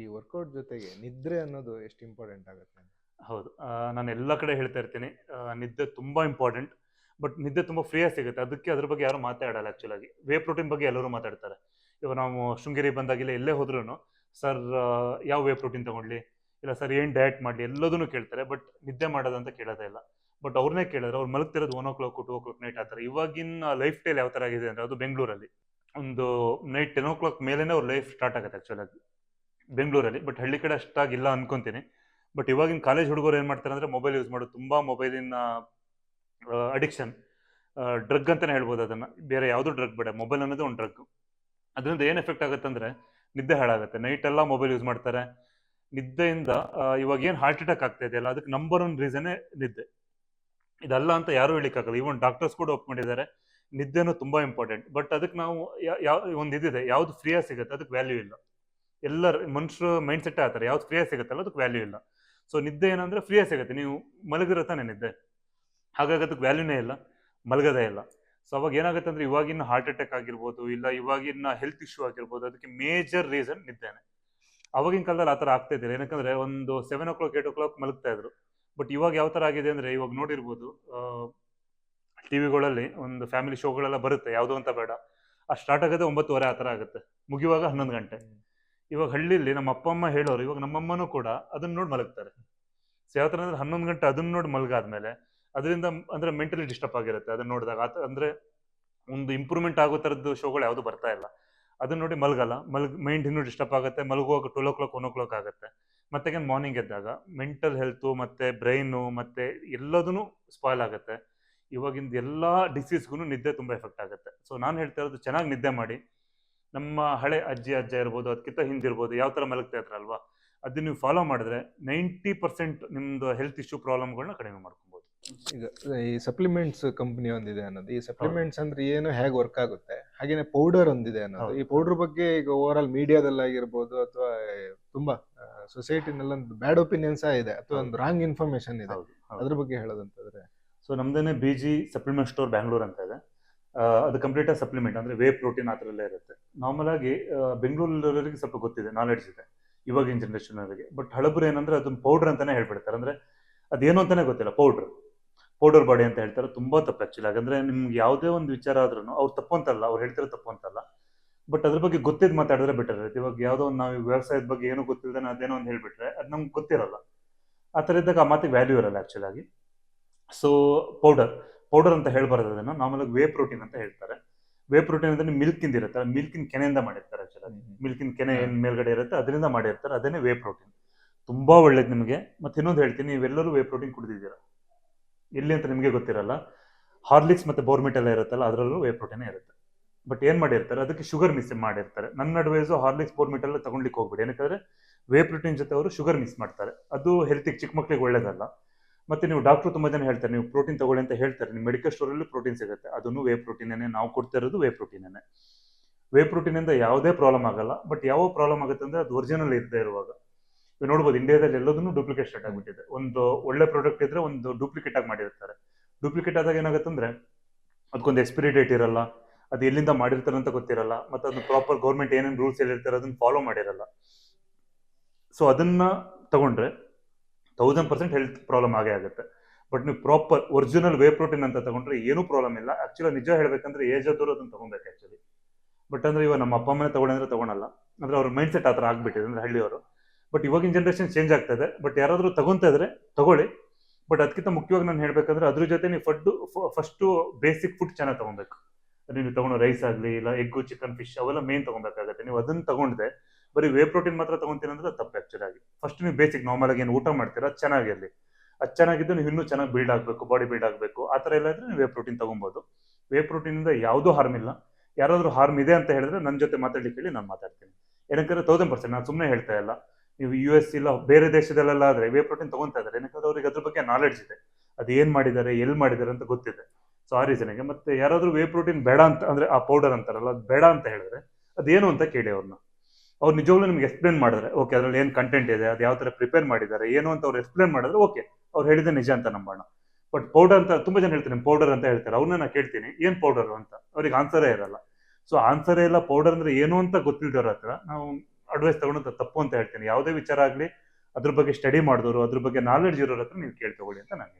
ಈ ವರ್ಕೌಟ್ ಜೊತೆಗೆ ನಿದ್ರೆ ಅನ್ನೋದು ಎಷ್ಟು ಇಂಪಾರ್ಟೆಂಟ್ ಆಗುತ್ತೆ ಹೌದು. ನಾನು ಎಲ್ಲ ಕಡೆ ಹೇಳ್ತಾ ಇರ್ತೀನಿ. ನಿದ್ದೆ ತುಂಬಾ ಇಂಪಾರ್ಟೆಂಟ್ ಬಟ್ ನಿದ್ದೆ ತುಂಬಾ ಫ್ರೀಯಾಗಿ ಸಿಗುತ್ತೆ. ಅದಕ್ಕೆ ಅದ್ರ ಬಗ್ಗೆ ಯಾರು ಮಾತಾಡಲ್ಲ ಆಕ್ಚುಲಾಗಿ ವೇ ಪ್ರೋಟೀನ್ ಬಗ್ಗೆ ಎಲ್ಲರೂ ಮಾತಾಡ್ತಾರೆ. ಇವಾಗ ನಾವು ಶೃಂಗೇರಿ ಬಂದಾಗಿಲ್ಲ ಎಲ್ಲೇ ಹೋದ್ರೂ ಸರ್ ಯಾವ ವೇ ಪ್ರೋಟೀನ್ ತಗೊಳ್ಳಿ ಇಲ್ಲ, ಸರ್, ಏನು ಡಯಟ್ ಮಾಡಲಿ? ಎಲ್ಲದನ್ನು ಕೇಳ್ತಾರೆ ಬಟ್ ನಿದ್ದೆ ಮಾಡೋದಂತ ಕೇಳೋದೇ ಇಲ್ಲ. ಬಟ್ ಅವ್ರನ್ನೇ ಕೇಳಿದ್ರೆ, ಅವ್ರು ಮಲಗ್ತಿರೋದು one o'clock two o'clock night ಆ ಥರ. ಇವಾಗಿನ ಲೈಫ್ ಸ್ಟೈಲ್ ಯಾವ ಥರ ಆಗಿದೆ ಅಂದರೆ, ಅದು ಬೆಂಗಳೂರಲ್ಲಿ. ಒಂದು ನೈಟ್ ಟೆನ್ ಓ ಕ್ಲಾಕ್ ಮೇಲೇ ಅವ್ರ ಲೈಫ್ ಸ್ಟಾರ್ಟ್ ಆಗುತ್ತೆ ಆ್ಯಕ್ಚುಲಾಗಿ ಬೆಂಗಳೂರಲ್ಲಿ ಬಟ್ ಹಳ್ಳಿ ಕಡೆ ಅಷ್ಟಾಗಿಲ್ಲ ಅನ್ಕೊಂತೀನಿ. ಬಟ್ ಇವಾಗಿನ ಕಾಲೇಜ್ ಹುಡುಗರು ಏನು ಮಾಡ್ತಾರೆ ಅಂದರೆ ಮೊಬೈಲ್ ಯೂಸ್ ಮಾಡೋದು ತುಂಬ ಮೊಬೈಲಿನ ಅಡಿಕ್ಷನ್ ಡ್ರಗ್ ಅಂತಲೇ ಹೇಳ್ಬೋದು ಅದನ್ನು. ಬೇರೆ ಯಾವುದೂ ಡ್ರಗ್ ಬೇಡ. ಮೊಬೈಲ್ ಅನ್ನೋದು ಒಂದು ಡ್ರಗ್ ಅದರಿಂದ ಏನು ಎಫೆಕ್ಟ್ ಆಗುತ್ತೆ ಅಂದರೆ ನಿದ್ದೆ ಹಾಳಾಗುತ್ತೆ. ನೈಟ್ ಎಲ್ಲ ಮೊಬೈಲ್ ಯೂಸ್ ಮಾಡ್ತಾರೆ. ನಿದ್ದೆಯಿಂದ ಇವಾಗ ಏನು ಹಾರ್ಟ್ ಅಟ್ಯಾಕ್ ಆಗ್ತಾ ಇದೆಯಲ್ಲ, ಅದಕ್ಕೆ ನಂಬರ್ ಒನ್ ರೀಸನೇ ನಿದ್ದೆ. ಇದಲ್ಲ ಅಂತ ಯಾರೂ ಹೇಳಿಕ್ಕಾಗಲ್ಲ ಇವನ್ ಡಾಕ್ಟರ್ಸ್ ಕೂಡ ಒಪ್ಕೊಂಡಿದ್ದಾರೆ ನಿದ್ದೆನೂ ತುಂಬ ಇಂಪಾರ್ಟೆಂಟ್ ಬಟ್ ಅದಕ್ಕೆ ನಾವು ಯಾವ ಒಂದು ಇದಿದೆ. ಯಾವುದು ಫ್ರೀಯಾಗಿ ಸಿಗುತ್ತೆ, ಅದಕ್ಕೆ ವ್ಯಾಲ್ಯೂ ಇಲ್ಲ. ಎಲ್ಲರ ಮನುಷ್ಯರು ಮೈಂಡ್ ಸೆಟ್ ಆಗ್ತಾರೆ. ಯಾವ್ದು ಫ್ರೀಯಾಗಿ ಸಿಗುತ್ತಲ್ಲ ಅದಕ್ಕೆ ವ್ಯಾಲ್ಯೂ ಇಲ್ಲ. ಸೊ ನಿದ್ದೆ ಏನಂದ್ರೆ ಫ್ರೀಯಾಗಿ ಸಿಗುತ್ತೆ. ನೀವು ಮಲಗಿರೋ ತಾನೆ ನಿದ್ದೆ. ಹಾಗಾಗಿ ಅದಕ್ಕೆ ವ್ಯಾಲ್ಯೂನೇ ಇಲ್ಲ. ಮಲಗದೇ ಇಲ್ಲ. ಸೊ ಅವಾಗ ಏನಾಗುತ್ತೆ ಅಂದ್ರೆ ಇವಾಗಿನ ಹಾರ್ಟ್ ಅಟ್ಯಾಕ್ ಆಗಿರ್ಬೋದು, ಇಲ್ಲ ಇವಾಗಿನ ಹೆಲ್ತ್ ಇಶ್ಯೂ ಆಗಿರ್ಬೋದು, ಅದಕ್ಕೆ ಮೇಜರ್ ರೀಸನ್ ನಿದ್ದೆನೆ. ಅವಾಗಿನ ಕಾಲದಲ್ಲಿ ಆ ಥರ ಆಗ್ತಾ ಇದ್ದಿಲ್ಲ. ಏನಕ್ಕಂದ್ರೆ ಒಂದು seven o'clock eight o'clock ಮಲಗ್ತಾ ಇದ್ರು. ಬಟ್ ಇವಾಗ ಯಾವ ಥರ ಆಗಿದೆ ಅಂದ್ರೆ ಇವಾಗ ನೋಡಿರ್ಬೋದು ಟಿವಿಗಳಲ್ಲಿ ಒಂದು ಫ್ಯಾಮಿಲಿ ಶೋಗಳೆಲ್ಲ ಬರುತ್ತೆ. ಯಾವುದೋ ಅಂತ ಬೇಡ. ಆ ಸ್ಟಾರ್ಟ್ ಆಗೋದೇ ಒಂಬತ್ತುವರೆ ಆ ಥರ ಆಗುತ್ತೆ. ಮುಗಿಯುವಾಗ ಹನ್ನೊಂದು ಗಂಟೆ. ಇವಾಗ ಹಳ್ಳಿಲಿ ನಮ್ಮ ಅಪ್ಪ ಅಮ್ಮ ಹೇಳೋರು, ಇವಾಗ ನಮ್ಮಮ್ಮನೂ ಕೂಡ ಅದನ್ನ ನೋಡಿ ಮಲಗ್ತಾರೆ. ಯಾವ ಥರ ಅಂದ್ರೆ ಹನ್ನೊಂದು ಗಂಟೆ ಅದನ್ನ ನೋಡಿ ಮಲಗಾದ್ಮೇಲೆ ಅದರಿಂದ ಅಂದ್ರೆ ಮೆಂಟಲಿ ಡಿಸ್ಟರ್ಬ್ ಆಗಿರುತ್ತೆ. ಅದನ್ನ ನೋಡಿದಾಗ ಅಂದ್ರೆ ಒಂದು ಇಂಪ್ರೂವ್ಮೆಂಟ್ ಆಗೋ ಥರದ್ದು ಶೋಗಳು ಯಾವುದು ಬರ್ತಾ ಇಲ್ಲ. ಅದನ್ನ ನೋಡಿ ಮಲಗಲ್ಲ. ಮಲ್ಗ್ ಮೈಂಡ್ ಇನ್ನೂ ಡಿಸ್ಟರ್ಬ್ ಆಗುತ್ತೆ. ಮಲಗುವಾಗ twelve o'clock one o'clock ಆಗುತ್ತೆ. ಮತ್ತೆ ಮಾರ್ನಿಂಗ್ ಎದ್ದಾಗ ಮೆಂಟಲ್ ಹೆಲ್ತು ಮತ್ತೆ ಬ್ರೈನು ಮತ್ತೆ ಎಲ್ಲದೂ ಸ್ಪಾಯ್ಲ್ ಆಗುತ್ತೆ. ಇವಾಗಿಂದ ಎಲ್ಲ ಡಿಸೀಸ್ಗೂ ನಿದ್ದೆ ತುಂಬ ಎಫೆಕ್ಟ್ ಆಗುತ್ತೆ. ಸೊ ನಾನು ಹೇಳ್ತಾ ಇರೋದು ಚೆನ್ನಾಗಿ ನಿದ್ದೆ ಮಾಡಿ. ನಮ್ಮ ಹಳೆ ಅಜ್ಜಿ ಅಜ್ಜ ಇರ್ಬೋದು ಅದಕ್ಕಿಂತ ಹಿಂದಿರ್ಬೋದು ಯಾವ ಥರ ಮಲಗ್ತಾ ಇದ್ರಲ್ವಾ ಅದನ್ನ ನೀವು ಫಾಲೋ ಮಾಡಿದ್ರೆ ನೈಂಟಿ ಪರ್ಸೆಂಟ್ ನಿಮ್ದು ಹೆಲ್ತ್ ಇಶ್ಯೂ ಪ್ರಾಬ್ಲಮ್ಗಳನ್ನ ಕಡಿಮೆ ಮಾಡ್ಕೊಬೋದು. ಈಗ ಈ ಸಪ್ಲಿಮೆಂಟ್ಸ್ ಕಂಪನಿ ಒಂದಿದೆ ಅನ್ನೋದು. ಈ ಸಪ್ಲಿಮೆಂಟ್ಸ್ ಅಂದ್ರೆ ಏನು ಹೇಗೆ ವರ್ಕ್ ಆಗುತ್ತೆ? ಹಾಗೇನೆ ಪೌಡರ್ ಒಂದಿದೆ ಅನ್ನೋದು. ಈ ಪೌಡರ್ ಬಗ್ಗೆ ಈಗ ಓವರ್ ಆಲ್ ಮೀಡಿಯಾದಲ್ಲಾಗಿರ್ಬೋದು ಅಥವಾ ತುಂಬಾ ಸೊಸೈಟಿನಲ್ಲೊಂದು ಒಂದು ಬ್ಯಾಡ್ ಒಪಿನಿಯನ್ಸ್ ಇದೆ. ಅಥವಾ ಒಂದು ರಾಂಗ್ ಇನ್ಫಾರ್ಮೇಶನ್ ಇದೆ. ಅದ್ರ ಬಗ್ಗೆ ಹೇಳೋದಂತಂದ್ರೆ. So ನಮ್ದೇನೆ B G supplement store Bangalore ಅಂತ ಇದೆ. ಅದು ಕಂಪ್ಲೀಟ್ ಸಪ್ಲಿಮೆಂಟ್ ಅಂದ್ರೆ ವೇ ಪ್ರೋಟೀನ್ ಆ ಥರಲ್ಲೇ ಇರುತ್ತೆ. ನಾರ್ಮಲ್ ಆಗಿ ಬೆಂಗಳೂರಿನವರಿಗೆ ಸ್ವಲ್ಪ ಗೊತ್ತಿದೆ ನಾಲೆಡ್ಜ್ ಇದೆ, ಇವಾಗಿನ ಜನರೇಷನ್ ಅವರಿಗೆ. ಬಟ್ ಹಳಬರು ಏನಂದ್ರೆ ಅದನ್ನ ಪೌಡರ್ ಅಂತಾನೆ ಹೇಳ್ಬಿಡ್ತಾರೆ. ಅಂದ್ರೆ ಅದೇನು ಅಂತಾನೆ ಗೊತ್ತಿಲ್ಲ ಪೌಡರ್ ಪೌಡರ್ ಬಾಡಿ ಅಂತ ಹೇಳ್ತಾರೆ, ತುಂಬಾ ತಪ್ಪು ಆಕ್ಚುಲಿ ಹಾಗಂದ್ರೆ ನಿಮ್ಗೆ ಯಾವುದೇ ಒಂದು ವಿಚಾರ ಆದ್ರೂ ಅವ್ರು ತಪ್ಪು ಅಂತಲ್ಲ, ಅವ್ರು ಹೇಳ್ತಿರೋ ತಪ್ಪು ಅಂತಲ್ಲ. ಬಟ್ ಅದ್ರ ಬಗ್ಗೆ ಗೊತ್ತಿದ್ ಮಾತಾಡಿದ್ರೆ ಬೆಟರ್ ಇರುತ್ತೆ. ಇವಾಗ ಯಾವುದೋ ಒಂದು ನಾವು ವ್ಯವಸಾಯದ ಬಗ್ಗೆ ಏನೂ ಗೊತ್ತಿಲ್ಲದೆ ಅದೇನೋ ಒಂದು ಹೇಳ್ಬಿಟ್ರೆ ಅದು ನಮ್ಗೆ ಗೊತ್ತಿರಲ್ಲ. ಆ ಥರ ಇದ್ದಾಗ ಆ ಮಾತಿಗೆ ವ್ಯಾಲ್ಯೂ ಇರಲ್ಲ ಆಕ್ಚುಲಿ ಆಗಿ. ಸೊ ಪೌಡರ್ ಪೌಡರ್ ಅಂತ ಹೇಳ್ಬಾರ್ದು ಅದನ್ನ. ನಾರ್ಮಲ್ ವೇ ಪ್ರೋಟೀನ್ ಅಂತ ಹೇಳ್ತಾರೆ. ವೇ ಪ್ರೋಟೀನ್ ಅಂದ್ರೆ ಮಿಲ್ಕ್ ಇಂದ ಇರುತ್ತೆ. ಮಿಲ್ಕಿನ ಕೆನೆಯಿಂದ ಮಾಡಿರ್ತಾರೆ ಆಕ್ಚುಲಿ ಮಿಲ್ಕಿನ ಕೆನೆ ಏನ್ ಮೇಲ್ಗಡೆ ಇರುತ್ತೆ ಅದರಿಂದ ಮಾಡಿರ್ತಾರೆ. ಅದನ್ನೇ ವೇ ಪ್ರೋಟೀನ್ ತುಂಬಾ ಒಳ್ಳೇದು ನಿಮಗೆ. ಮತ್ತೆ ಇನ್ನೊಂದು ಹೇಳ್ತೀನಿ ನೀವೆಲ್ಲರೂ ವೇ ಪ್ರೋಟೀನ್ ಕುಡಿದಿದ್ದೀರಾ? ಎಲ್ಲಿ ಅಂತ ನಿಮಗೆ ಗೊತ್ತಿರಲ್ಲ. ಹಾರ್ಲಿಕ್ಸ್ ಮತ್ತೆ ಬೋರ್ಮಿಟ್ ಎಲ್ಲ ಇರುತ್ತಲ್ಲ ಅದರಲ್ಲೂ ವೇ ಪ್ರೋಟೀನ್ ಇರುತ್ತೆ. ಬಟ್ ಏನ್ ಮಾಡಿರ್ತಾರೆ ಅದಕ್ಕೆ ಶುಗರ್ ಮಿಸ್ ಮಾಡಿರ್ತಾರೆ. ನನ್ನ ಅಡ್ವೈಸು ಹಾರ್ಲಿಕ್ಸ್ ಬೋರ್ಮಿಟ್ ಎಲ್ಲ ತಗೊಂಡ್ಲಿಕ್ಕೆ ಹೋಗ್ಬೇಡಿ. ಯಾಕಂದ್ರೆ ವೇ ಪ್ರೋಟೀನ್ ಜೊತೆ ಅವರು ಶುಗರ್ ಮಿಸ್ ಮಾಡ್ತಾರೆ. ಅದು ಹೆಲ್ತಿಗೆ ಚಿಕ್ಕ ಮಕ್ಕಳಿಗೆ ಒಳ್ಳೇದಲ್ಲ. ಮತ್ತೆ ನೀವು ಡಾಕ್ಟರ್ ತುಂಬಾ ಜನ ಹೇಳ್ತಾರೆ, ನೀವು ಪ್ರೋಟೀನ್ ತಗೊಳ್ಳಿ ಅಂತ ಹೇಳ್ತಾರೆ. ನಿಮ್ಮ ಮೆಡಿಕಲ್ ಸ್ಟೋರಲ್ಲಿ ಪ್ರೋಟೀನ್ ಸಿಗುತ್ತೆ. ಅದನ್ನು ವೇ ಪ್ರೋಟೀನೇ ನಾವು ಕೊಡ್ತಾ ಇರೋದು ವೇ ಪ್ರೋಟೀನೇ ವೇ ಪ್ರೋಟೀನ್ ಇಂದ ಯಾವುದೇ ಪ್ರಾಬ್ಲಮ್ ಆಗಲ್ಲ. ಬಟ್ ಯಾವ ಪ್ರಾಬ್ಲಮ್ ಆಗುತ್ತೆ ಅಂದ್ರೆ ಅದು ಒರಿಜಿನಲ್ ಇರದೇ ಇರುವಾಗ. ನೀವು ನೋಡ್ಬೋದು ಇಂಡಿಯಾದಲ್ಲಿ ಎಲ್ಲದನ್ನು ಡೂಪ್ಲಿಕೇಟ್ ಸ್ಟಾರ್ಟ್ ಆಗ್ಬಿಟ್ಟಿದೆ. ಒಂದು ಒಳ್ಳೆ ಪ್ರಾಡಕ್ಟ್ ಇದ್ರೆ ಒಂದು ಡೂಪ್ಲಿಕೇಟ್ ಆಗಿ ಮಾಡಿರ್ತಾರೆ. ಡೂಪ್ಲಿಕೇಟ್ ಆದಾಗ ಏನಾಗುತ್ತೆ ಅಂದ್ರೆ ಅದಕ್ಕೊಂದು ಎಕ್ಸ್ಪಿರಿ ಡೇಟ್ ಇರಲ್ಲ. ಅದು ಎಲ್ಲಿಂದ ಮಾಡಿರ್ತಾರೆ ಅಂತ ಗೊತ್ತಿರಲ್ಲ. ಮತ್ತೆ ಅದನ್ನ ಪ್ರಾಪರ್ ಗೌರ್ಮೆಂಟ್ ಏನೇನು ರೂಲ್ಸ್ ಹೇಳಿರ್ತಾರೆ ಅದನ್ನ ಫಾಲೋ ಮಾಡಿರಲ್ಲ. ಸೊ ಅದನ್ನ ತಗೊಂಡ್ರೆ ತೌಸಂಡ್ ಪರ್ಸೆಂಟ್ ಹೆಲ್ತ್ ಪ್ರಾಬ್ಲಮ್ ಆಗೇ ಆಗುತ್ತೆ. ಬಟ್ ನೀವು ಪ್ರಾಪರ್ ಒರಿಜಿನಲ್ ವೇ ಪ್ರೋಟೀನ್ ಅಂತ ತಗೊಂಡ್ರೆ ಏನೂ ಪ್ರಾಬ್ಲಮ್ ಇಲ್ಲ. ಆಕ್ಚುಲಿ ನಿಜ ಹೇಳ್ಬೇಕಂದ್ರೆ ಏಜ್ ಆದವರು ಅದನ್ನು ತಗೊಬೇಕು ಆಕ್ಚುಲಿ ಬಟ್ ಅಂದ್ರೆ ಇವಾಗ ನಮ್ಮ ಅಪ್ಪ ಅಮ್ಮನೇ ತಗೊಂಡ್ರೆ ತಗೊಳಲ್ಲ. ಅಂದ್ರೆ ಅವ್ರ ಮೈಂಡ್ ಸೆಟ್ ಆ ಥರ ಆಗ್ಬಿಟ್ಟಿದೆ ಅಂದ್ರೆ ಹಳ್ಳಿಯವರು. ಬಟ್ ಇವಾಗಿನ ಜನರೇಷನ್ ಚೇಂಜ್ ಆಗ್ತಾ ಇದೆ. ಬಟ್ ಯಾರಾದರೂ ತಗೊಂತಾ ಇದ್ರೆ ತಗೊಳ್ಳಿ. ಬಟ್ ಅದಕ್ಕಿಂತ ಮುಖ್ಯವಾಗಿ ನಾನು ಹೇಳ್ಬೇಕಂದ್ರೆ ಅದ್ರ ಜೊತೆ ನೀವು ಫುಡ್ ಫಸ್ಟು ಬೇಸಿಕ್ ಫುಡ್ ಚೆನ್ನಾಗಿ ತಗೊಬೇಕು ನೀವು ತಗೊಂಡು ರೈಸ್ ಆಗಲಿ, ಇಲ್ಲ ಎಗ್ಗು ಚಿಕನ್ ಫಿಶ್ ಅವೆಲ್ಲ ಮೇನ್ ತಗೊಬೇಕಾಗತ್ತೆ ನೀವು ಅದನ್ನ ತಗೊಂಡ್ರೆ ಬರೀ ವೇ ಪ್ರೋಟೀನ್ ಮಾತ್ರ ತಗೊಂತೀನಿ ಅಂದ್ರೆ ಅದು ತಪ್ಪು ಆಕ್ಚುಲಿ ಆಗಿ. ಫಸ್ಟ್ ನೀವು ಬೇಸಿಕ್ ನಾರ್ಮಲ್ ಆಗಿ ಏನು ಊಟ ಮಾಡ್ತೀರಾ, ಚೆನ್ನಾಗಿ ಅಲ್ಲಿ ಅದು ಚೆನ್ನಾಗಿದ್ದು ನೀವು ಇನ್ನೂ ಚೆನ್ನಾಗಿ ಬಿಲ್ಡ್ ಆಗಬೇಕು ಬಾಡಿ ಬಿಲ್ಡ್ ಆಗಬೇಕು, ಆ ಥರ ಎಲ್ಲ ಇದ್ರೆ ನೀವು ವೇ ಪ್ರೋಟೀನ್ ತಗೊಬೋದು. ವೇ ಪ್ರೋಟೀನಿಂದ ಯಾವುದೂ ಹಾರ್ಮ್ ಇಲ್ಲ. ಯಾರಾದರೂ ಹಾರ್ಮ್ ಇದೆ ಅಂತ ಹೇಳಿದ್ರೆ ನನ್ನ ಜೊತೆ ಮಾತಾಡ್ಲಿಕ್ಕೆ ಹೇಳಿ ನಾನು ಮಾತಾಡ್ತೀನಿ. ಏನಕ್ಕಂದ್ರೆ ತೌಸಂಡ್ ಪರ್ಸೆಂಟ್ ನಾನು ಸುಮ್ಮನೆ ಹೇಳ್ತಾ ಇಲ್ಲ. ನೀವು ಯು ಎಸ್ ಇಲ್ಲ, ಬೇರೆ ದೇಶದಲ್ಲೆಲ್ಲ ಆದರೆ ವೇ ಪ್ರೋಟೀನ್ ತಗೊಂತಾ ಇದ್ದಾರೆ. ಏನಕ್ಕಂದ್ರೆ ಅವ್ರಿಗೆ ಅದ್ರ ಬಗ್ಗೆ ನಾಲೆಡ್ಜ್ ಇದೆ. ಅದು ಏನು ಮಾಡಿದ್ದಾರೆ, ಎಲ್ಲಿ ಮಾಡಿದ್ದಾರೆ ಅಂತ ಗೊತ್ತಿದೆ. ಸೊ ಆ ಮತ್ತೆ ಯಾರಾದರೂ ವೇ ಪ್ರೋಟೀನ್ ಬೇಡ ಅಂತ, ಅಂದರೆ ಆ ಪೌಡರ್ ಅಂತಾರಲ್ಲ, ಅದು ಬೇಡ ಅಂತ ಹೇಳಿದ್ರೆ ಅದೇನು ಅಂತ ಕೇಳಿ ಅವ್ರನ್ನ ಅವ್ರು ನಿಜವಾಗ್ಲೂ ನಿಮ್ಗೆ ಎಕ್ಸ್ಪ್ಲೇನ್ ಮಾಡಿದ್ರೆ ಓಕೆ ಅದ್ರಲ್ಲಿ ಏನು ಕಂಟೆಂಟ್ ಇದೆ, ಅದು ಯಾವ ತರ ಪ್ರಿಪೇರ್ ಮಾಡಿದ್ದಾರೆ, ಏನು ಅಂತ ಅವ್ರು ಎಕ್ಸ್ಪ್ಲೇನ್ ಮಾಡಿದ್ರೆ ಓಕೆ ಅವ್ರು ಹೇಳಿದ ನಿಜ ಅಂತ ನಂಬೋಣ. ಬಟ್ ಪೌಡರ್ ಅಂತ ತುಂಬಾ ಜನ ಹೇಳ್ತಾರೆ ಪೌಡರ್ ಅಂತ ಹೇಳ್ತಾರೆ. ಅವ್ರನ್ನ ನಾನು ಕೇಳ್ತೀನಿ, ಏನ್ ಪೌಡರ್ ಅಂತ? ಅವ್ರಿಗೆ ಆನ್ಸರೇ ಇರಲ್ಲ. ಸೊ ಆನ್ಸರೇ ಇಲ್ಲ ಪೌಡರ್ ಅಂದ್ರೆ ಏನು ಅಂತ ಗೊತ್ತಿಲ್ದವ್ರ ಹತ್ರ, ನಾವು ಅಡ್ವೈಸ್ ತಗೊಂಡಂತ ತಪ್ಪು ಅಂತ ಹೇಳ್ತೀನಿ. ಯಾವುದೇ ವಿಚಾರ ಆಗಲಿ, ಅದ್ರ ಬಗ್ಗೆ ಸ್ಟಡಿ ಮಾಡಿದವರು, ಅದ್ರ ಬಗ್ಗೆ ನಾಲೆಡ್ಜ್ ಇರೋರ ಹತ್ರ ನೀವು ಕೇಳಿ ತಗೊಳ್ಳಿ ಅಂತ ನಾನು